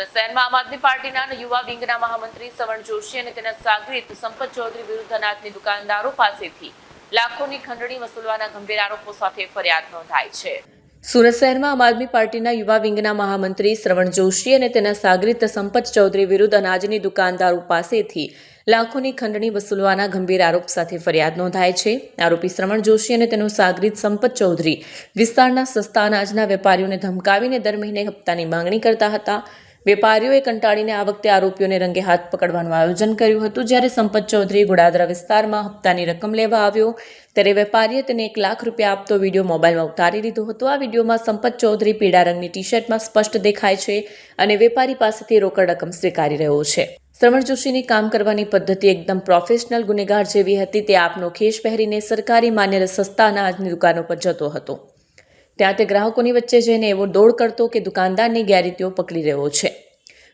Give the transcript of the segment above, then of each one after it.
સુરત શહેરમાં આમ આદમી પાર્ટીના યુવા વિંગના મહામંત્રી સવર્ણ જોશી અને તેના સાગરીત સંપત ચૌધરી વિરુદ્ધ અનાજની દુકાનદારો પાસેથી લાખોની ખંડણી વસૂલવાના ગંભીર આરોપો સાથે ફરિયાદ નોંધાઈ છે. સુરત શહેરમાં આમ આદમી પાર્ટીના યુવા વિંગના મહામંત્રી શ્રવણ જોશી અને તેના સાગરીત સંપત ચૌધરી વિરુદ્ધ અનાજની દુકાનદારો પાસેથી લાખોની ખંડણી વસૂલવાના ગંભીર આરોપ સાથે ફરિયાદ નોંધાય છે. આરોપી શ્રવણ જોશી અને તેનો સાગરીત સંપત ચૌધરી વિસ્તારના સસ્તા અનાજના વેપારીઓને ધમકાવીને દર મહિને હપ્તાની માંગણી કરતા હતા. વેપારીઓએ કંટાળીને આ વખતે આરોપીઓને રંગે હાથ પકડવાનું આયોજન કર્યું હતું. જ્યારે સંપત ચૌધરી ગોડાદરા વિસ્તારમાં હપ્તાની રકમ લેવા આવ્યો, ત્યારે વેપારીએ તેને એક લાખ રૂપિયા આપતો વીડિયો મોબાઈલમાં ઉતારી લીધો હતો. આ વિડીયોમાં સંપત ચૌધરી પીળા રંગની ટી શર્ટમાં સ્પષ્ટ દેખાય છે અને વેપારી પાસેથી રોકડ રકમ સ્વીકારી રહ્યો છે. શ્રવણ જોશીની કામ કરવાની પદ્ધતિ એકદમ પ્રોફેશનલ ગુનેગાર જેવી હતી. તે આપનો ખેશ પહેરીને સરકારી માન્ય સસ્તા અનાજની દુકાનો પર જતો હતો. ત્યાં તે ગ્રાહકોની વચ્ચે જઈને એવો દોડ કરતો કે દુકાનદારની ગેરરીતિઓ પકડી રહ્યો છે.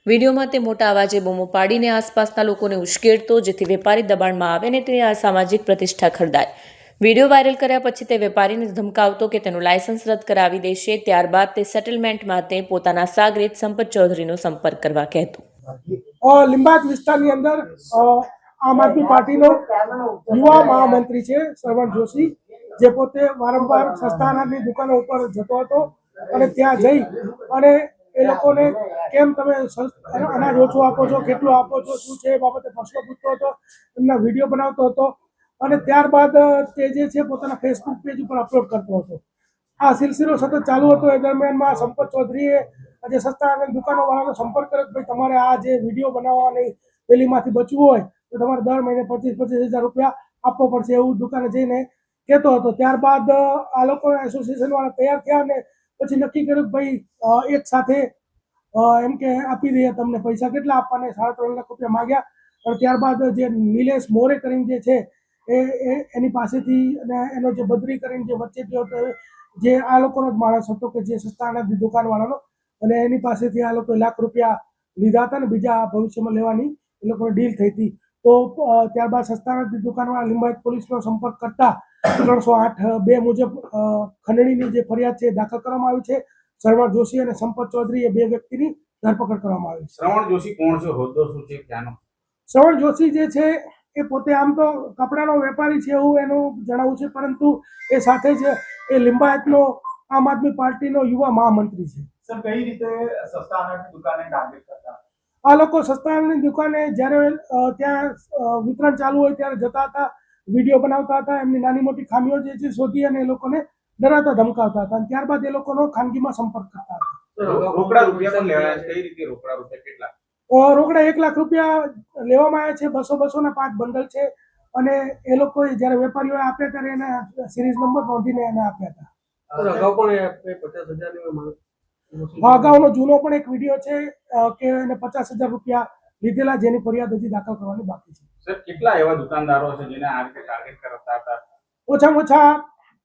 વિડીયોમાં તે મોટા અવાજે બૂમો પાડીને આસપાસના લોકોને ઉશ્કેરતો, જેથી વેપારી દબાણમાં આવે ને તેની અસામાજિક પ્રતિષ્ઠા ખરદાય વીડિયો વાયરલ કર્યા પછી તે વેપારીને ધમકાવતો કે તેનું લાયસન્સ રદ કરાવી દેશે, ત્યારબાદ તે સેટલમેન્ટ માટે પોતાના સાગરીત સંપત ચૌધરીનો સંપર્ક કરવા કહેતો. લિંબાયત વિસ્તારની અંદર આમ આદમી પાર્ટીનો યુવા મહામંત્રી છે, શ્રવણ જોશી. જે પોતે વારંવાર સસ્તા દુકાનો ઉપર જતો હતો અને ત્યાં જઈ અને એ લોકોને કેમ તમે અનાજ ઓછું આપો છો, કેટલું આપો છો, શું છે એ બાબતે પ્રશ્નો પૂછતો હતો, એમના વીડિયો બનાવતો હતો અને ત્યારબાદ તે જે છે પોતાના ફેસબુક પેજ ઉપર અપલોડ કરતો હતો. આ સિલસિલો સતત ચાલુ હતો. એ દરમિયાનમાં સંપત ચૌધરીએ આજે સસ્તા અને દુકાનોવાળાનો સંપર્ક કર્યો ભાઈ તમારે આ જે વીડિયો બનાવવાની પેલીમાંથી બચવું હોય તો તમારે દર મહિને પચીસ પચીસ હજાર રૂપિયા આપવો પડશે એવું દુકાને જઈને કહેતો હતો. ત્યારબાદ આ લોકો એસોસિએશન વાળા તૈયાર થયા અને પછી નક્કી કર્યું કે ભાઈ એક સાથે એમ કે આપી દઈએ તમને પૈસા કેટલા આપવાને સાડા ત્રણ લાખ રૂપિયા માગ્યા. અને ત્યારબાદ જે નિલેશ મોરે કરીને જે છે, એ એની પાસેથી અને એનો જે બદરી કરીને જે વચ્ચે જે હતો જે આ લોકોનો જ માણસ હતો કે જે સસ્તા અનાજની દુકાનવાળાનો. અને એની પાસેથી આ લોકોએ લાખ રૂપિયા લીધા હતા ને બીજા ભવિષ્યમાં લેવાની એ લોકોની ડીલ થઈ હતી. તો ત્યારબાદ સસ્તાના દુકાનવાળા લિંબાયત પોલીસનો સંપર્ક કરતા ત્રણસો આઠ બે મુજબ ખંડણીની જે ફરિયાદ છે દાખલ કરવામાં આવી છે. શર્મા જોશી અને સંપત ચૌધરી એ બે વ્યક્તિની ધરપકડ કરવામાં આવી શ્રવણ જોશી કોણ છે? હોદ્દો શું છે? ક્યાંનો? શ્રવણ જોશી જે છે એ પોતે આમ તો કપડાનો વેપારી છે એવું એનું જણાવવું છે પરંતુ એ સાથે જ એ લિંબાયતનો આમ આદમી પાર્ટીનો યુવા મહામંત્રી છે. સર કઈ રીતે સસ્તા અનાજની દુકાને ટાર્ગેટ કરતા? આ લોકો સસ્તાની દુકાને જ્યારે ત્યાં વિતરણ ચાલુ હોય ત્યારે જતા હતા વીડિયો બનાવતા હતા એમની નાની મોટી ખામીઓ જે છે શોધી અને એ લોકોને ડરાતા ધમકાવતા હતા. અને ત્યારબાદ એ લોકોનો ખાનગીમાં સંપર્ક કરતા હતા. રોકડા રૂપિયા પણ લેવાયા કઈ રીતે રોકડા રૂપિયા કેટલા? રોકડા એક લાખ રૂપિયા લેવામાં આવ્યા છે. બસો બસો ના પાંચ બંડલ છે. અને એ લોકો જયારે વેપારીઓએ આપ્યા ત્યારે એના સિરીઝ નંબર નોંધીને એને આપ્યા હતા. અગાઉનો જૂનો પણ એક વીડિયો છે કે એને પચાસ હજાર રૂપિયા લીધેલા જેની ફરિયાદ હજી દાખલ કરવાની બાકી છે. સર કેટલા એવા દુકાનદારો છે જેને આ રીતે ટાર્ગેટ કરતા હતા? ઓછામાં ઓછા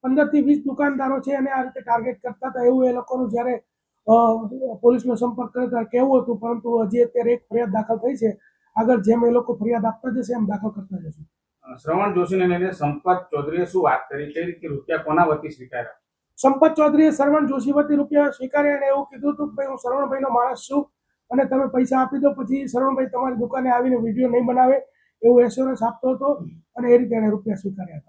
પંદરથી વીસ દુકાનદારો છે અને આ રીતે ટાર્ગેટ કરતા હતા. એવું એ લોકોનું જ્યારે પોલીસનો સંપર્ક કરે ત્યારે કેવું હતું પરંતુ હજી અત્યારે એક ફરિયાદ દાખલ થઈ છે. આગળ જેમ એ લોકો ફરિયાદ આપતા જશે એમ દાખલ કરતા જશે. શ્રવણ જોશીને લઈને સંપત ચૌધરીએ શું વાત કરી? રીતે રૂપિયા કોના વતી સ્વીકાર્યા? સંપત ચૌધરીએ શરવણ જોશી રૂપિયા સ્વીકાર્યા અને એવું કીધું હતું કે હું સરવણભાઈનો માણસ છું અને તમે પૈસા આપી દો, પછી શરવણભાઈ તમારી દુકાને આવીને વીડિયો નહીં બનાવે એવું એશ્યોરન્સ આપતો હતો અને એ રીતે એને રૂપિયા સ્વીકાર્યા હતા.